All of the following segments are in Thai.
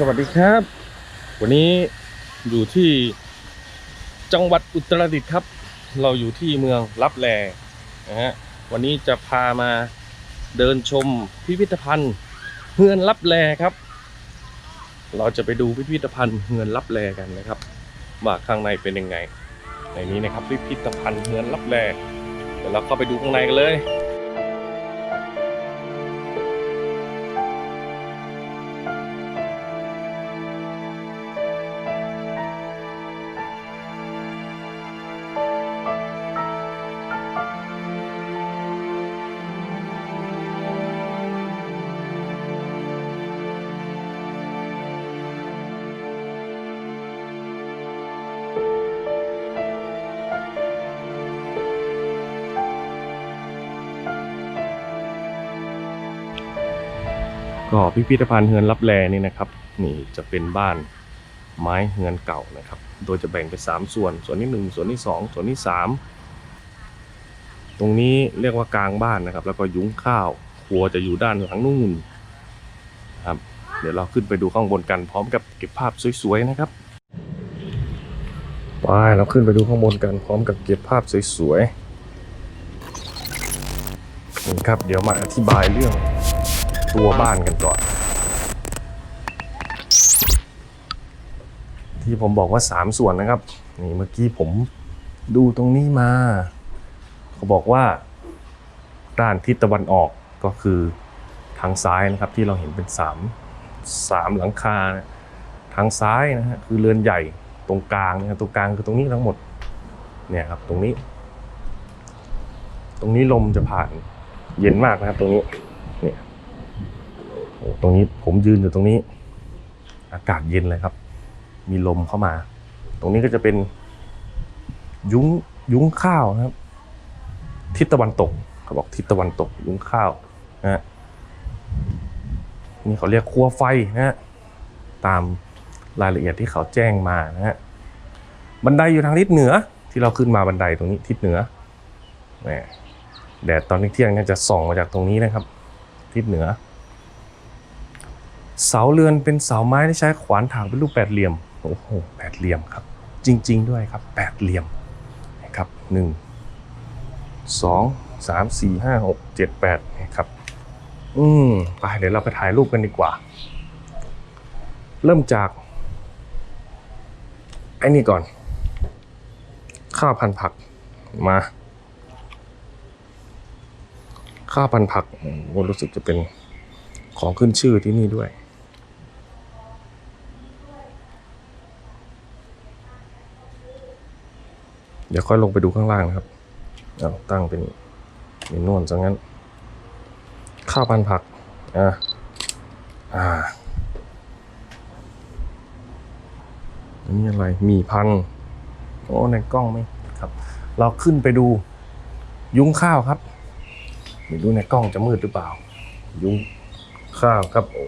สวัสดีครับ วันนี้อยู่ที่จังหวัดอุตรดิตถ์ครับ เราอยู่ที่เมืองลับแลนะฮะวันนี้จะพามาเดินชมพิพิธภัณฑ์เฮือนลับแลครับ เราจะไปดูพิพิธภัณฑ์เฮือนลับแลกันนะครับว่าข้างในเป็นยังไง ในนี้นะครับพิพิธภัณฑ์เฮือนลับแลเดี๋ยวเราเข้าไปดูข้างในกันเลย ก็พิพิธภัณฑ์เฮือนรับแลนี่นะครับ นี่จะเป็นบ้านไม้เฮือนเก่านะครับ โดยจะแบ่งเป็นสามส่วน ส่วนที่หนึ่งส่วนที่สองส่วนที่สามตรงนี้เรียกว่ากลางบ้านนะครับ แล้วก็ยุ้งข้าวครัวจะอยู่ด้านหลังนู่นครับเดี๋ยวเราขึ้นไปดูข้างบนกันพร้อมกับเก็บภาพสวยๆนะครับไปเราขึ้นไปดูข้างบนกันพร้อมกับเก็บภาพสวยๆนี่ครับ เดี๋ยวมาอธิบายเรื่อง ตัวบ้านกันก่อน ที่ผมบอกว่า 3 ส่วนนะครับ นี่เมื่อกี้ผมดูตรงนี้มา เขาบอกว่า ด้านทิศตะวันออกก็คือทางซ้ายนะครับ ที่เราเห็นเป็น 3 3 หลังคา ทางซ้ายนะฮะคือเรือนใหญ่ตรงกลางนะครับตรงกลางคือตรงนี้ทั้งหมดเนี่ยครับตรงนี้ ตรงนี้ลมจะผ่านเย็นมากนะครับตรงนี้ โอ้ตรงนี้ผมยืนอยู่ตรงนี้ อากาศเย็นเลยครับ มีลมเข้ามา ตรงนี้ก็จะเป็น ยุ้งยุ้งข้าวนะครับ ทิศตะวันตกเขาบอกทิศตะวันตก ยุ้งข้าวนะฮะนี่เขาเรียกครัวไฟนะฮะตามรายละเอียดที่เขาแจ้งมานะฮะบันไดอยู่ทางทิศเหนือ ที่เราขึ้นมาบันไดตรงนี้ทิศเหนือแหมแดดตอนเที่ยงเนี่ยจะส่องมาจากตรงนี้นะครับ ทิศเหนือ เสาเรือนเป็นเสาไม้ที่ใช้ขวานถางเป็นรูปแปดเหลี่ยมโอ้โหแปดเหลี่ยมครับ จริง ๆ ด้วยครับแปดเหลี่ยมนะครับหนึ่งสองสามสี่ห้าหกเจ็ดแปดนะครับ อืมไปเดี๋ยวเราไปถ่ายรูปกันดีกว่า เริ่มจากไอ้นี่ก่อน ข้าวพันผักมาข้าวพันผักโอ้รู้สึกจะเป็นของขึ้นชื่อที่นี่ด้วย ดี๋ยวค่อยลงไปดูข้างล่างนะครับเอาตั้งเป็นมีนวลซะงั้น ข้าวพันผักอ่าอ่าอันนี้อะไรมีพันโอ้ในกล้องไหมครับ เราขึ้นไปดูยุ้งข้าวครับไม่รู้ในกล้องจะมืดหรือเปล่า ยุ้งข้าวครับโอ้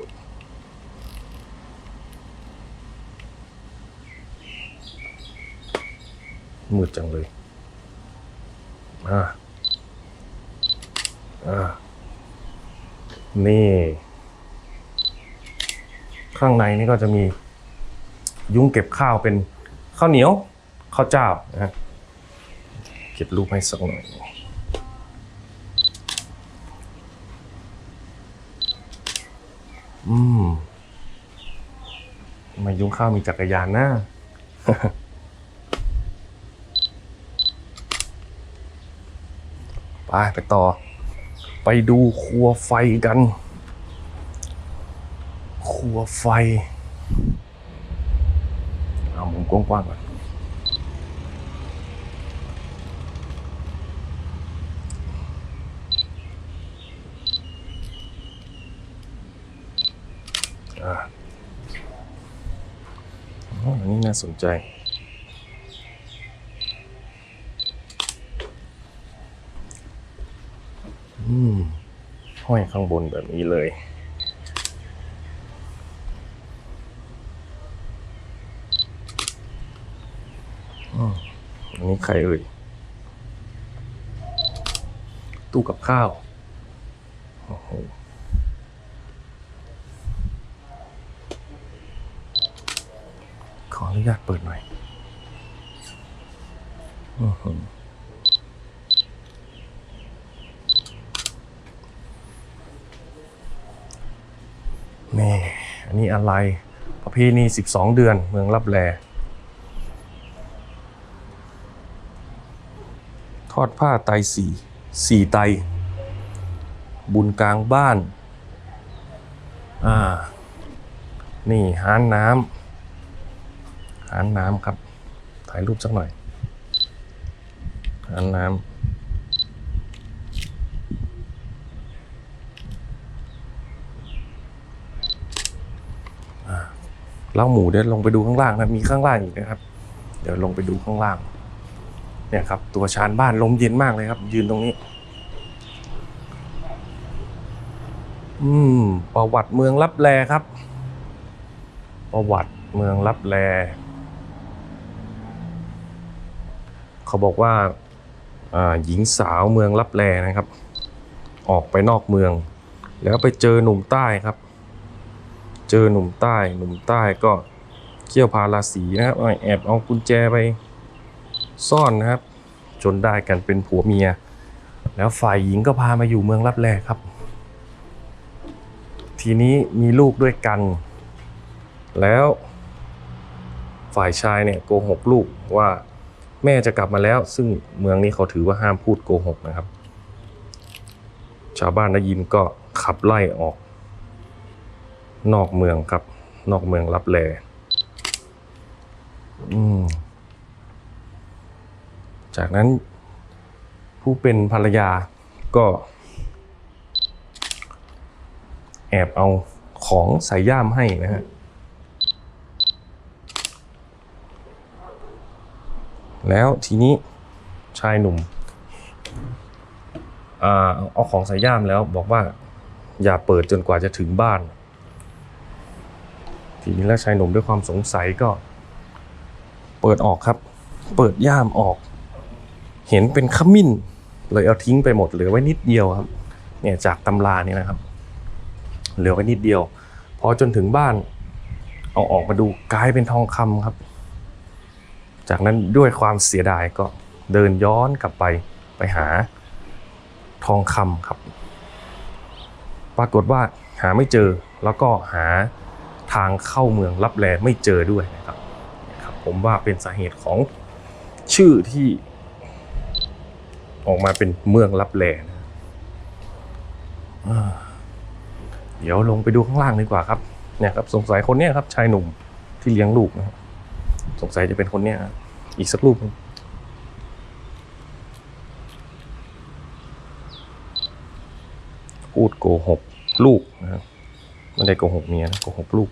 มืดจังเลย อ่า อ่า นี่ ข้างในนี่ก็จะมี ยุ้งเก็บข้าวเป็นข้าวเหนียวข้าวเจ้านะฮะเก็บรูปให้สักหน่อยอืมมายุ้งข้าวมีจักรยานนะ ไปไปต่อ ไปดูครัวไฟกัน ครัวไฟ เอามุมกว้างๆก่อนอ่าอันนี้น่าสนใจ อืม ห้อยข้างบนแบบนี้เลยอันนี้ใครเอ่ย ตู้กับข้าว โอ้โหขออนุญาตเปิดหน่อยอือหือ นี่อันนี้อะไรประเพณี12 เดือนเมืองรับแลทอดผ้าไตสี่สี่ไต บุญกลางบ้าน อ่า นี่หานน้ำหานน้ำครับ ถ่ายรูปสักหน่อยหานน้ำ เล้าหมูเดี๋ยวลงไปดูข้างล่างนะมีข้างล่างอีกนะครับ เดี๋ยวลงไปดูข้างล่าง เนี่ยครับ ตัวชานบ้านลมเย็นมากเลยครับ ยืนตรงนี้ อืม ประวัติเมืองลับแลครับ ประวัติเมืองลับแล เขาบอกว่าอ่าหญิงสาวเมืองลับแลนะครับ ออกไปนอกเมือง แล้วไปเจอหนุ่มใต้ครับ เจอหนุ่มใต้ หนุ่มใต้ก็เขี่ยวพาราสีนะครับแอบเอากุญแจไปซ่อนนะครับ จนได้กันเป็นผัวเมีย แล้วฝ่ายหญิงก็พามาอยู่เมืองลับแลครับ ทีนี้มีลูกด้วยกัน แล้วฝ่ายชายเนี่ยโกหกลูกว่าแม่จะกลับมาแล้ว ซึ่งเมืองนี้เขาถือว่าห้ามพูดโกหกนะครับ ชาวบ้านได้ยินก็ขับไล่ออก นอกเมืองครับ นอกเมืองรับแลจากนั้นผู้เป็นภรรยาก็ แอบเอาของใส่ย่ามให้นะฮะ แล้วทีนี้ชายหนุ่มอเอาของใส่ย่ามแล้วบอกว่าอย่าเปิดจนกว่าจะถึงบ้าน ทีนี้แล้วชายหนุ่มด้วยความสงสัยก็ เปิดออกครับ เปิดย่ามออก เห็นเป็นขมิ้น เลยเอาทิ้งไปหมดเหลือไว้นิดเดียวครับ เนี่ยจากตำราเนี่ยนะครับ เหลือไว้นิดเดียว พอจนถึงบ้าน เอาออกมาดูกลายเป็นทองคำครับ จากนั้นด้วยความเสียดายก็เดินย้อนกลับไปไปหาทองคำครับ ปรากฏว่าหาไม่เจอแล้วก็หา ทางเข้าเมืองลับแลไม่เจอด้วยนะครับครับ ผมว่าเป็นสาเหตุของชื่อที่ ออกมาเป็นเมืองลับแลนะเดี๋ยวลงไปดูข้างล่างดีกว่าครับ เนี่ยครับ สงสัยคนเนี้ยครับ ชายหนุ่มที่เลี้ยงลูกนะครับสงสัยจะเป็นคนเนี้ยอีกสักรูปนึงพูดโกหกลูกนะครับ ไม่ได้โกหกเมียนะโกหกลูก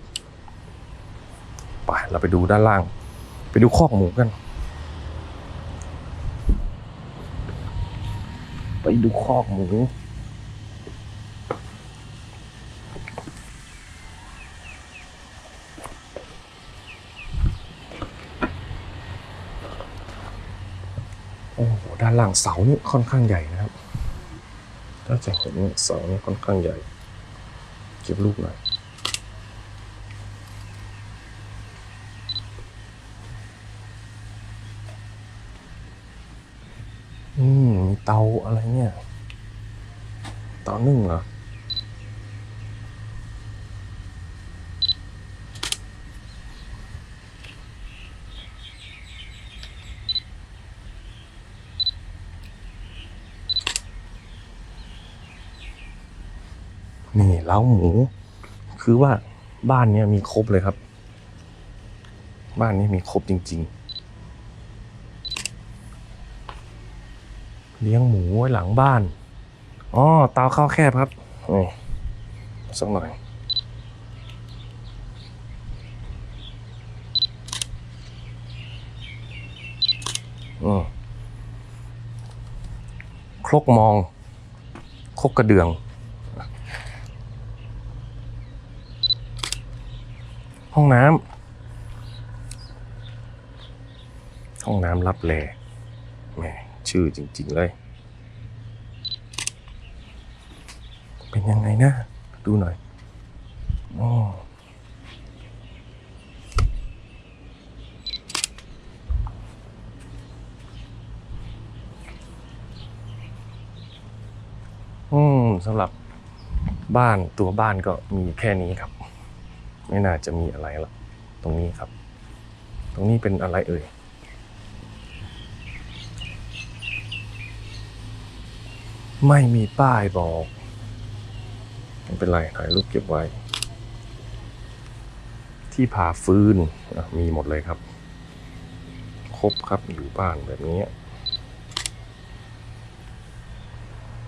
ไปเราไปดูด้านล่าง ไปดูคอกหมูกัน ไปดูคอกหมูโอ้โหด้านล่างเสานี่ค่อนข้างใหญ่นะครับ ถ้าจะเห็นเนี่ยเสานี่ค่อนข้างใหญ่ เก็บลูกหน่อยอืมเตาอะไรเนี่ยเตานึ่งเหรอ นี่ เล้าหมู คือว่าบ้านเนี้ยมีครบเลยครับ บ้านนี้มีครบจริง ๆ เลี้ยงหมูไว้หลังบ้านอ๋อเตาข้าวแคบครับนี่สักหน่อยอครกมอง ครกกระเดือง ห้องน้ำห้องน้ำรับแลแหมชื่อจริง ๆ เลย เป็นยังไงนะ ดูหน่อยอ๋ออืมสำหรับบ้านตัวบ้านก็มีแค่นี้ครับ ไม่น่าจะมีอะไรละตรงนี้ครับ ตรงนี้เป็นอะไรเอ่ยไม่มีป้ายบอกไม่เป็นไรถ่ายรูปเก็บไว้ ที่ผ่าฟืนมีหมดเลยครับ ครบครับอยู่บ้านแบบนี้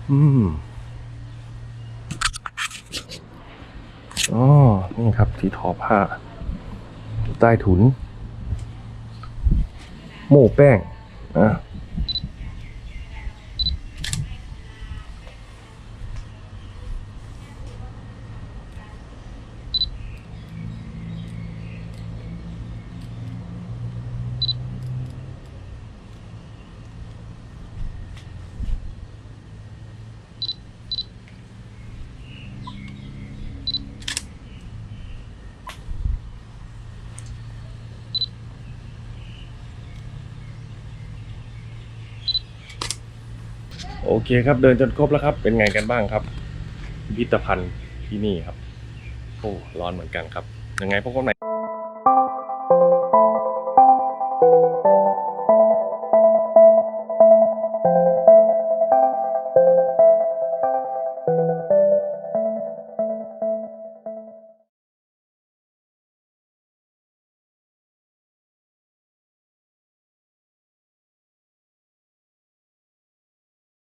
อืม อ๋อ นี่ครับ ที่ทอผ้า ใต้ถุน โม่แป้ง อะ โอเคครับเดินจนครบแล้วครับ เป็นไงกันบ้างครับพิพิธภัณฑ์ที่นี่ครับ โอ้ร้อนเหมือนกันครับ ยังไงพวกคนไหน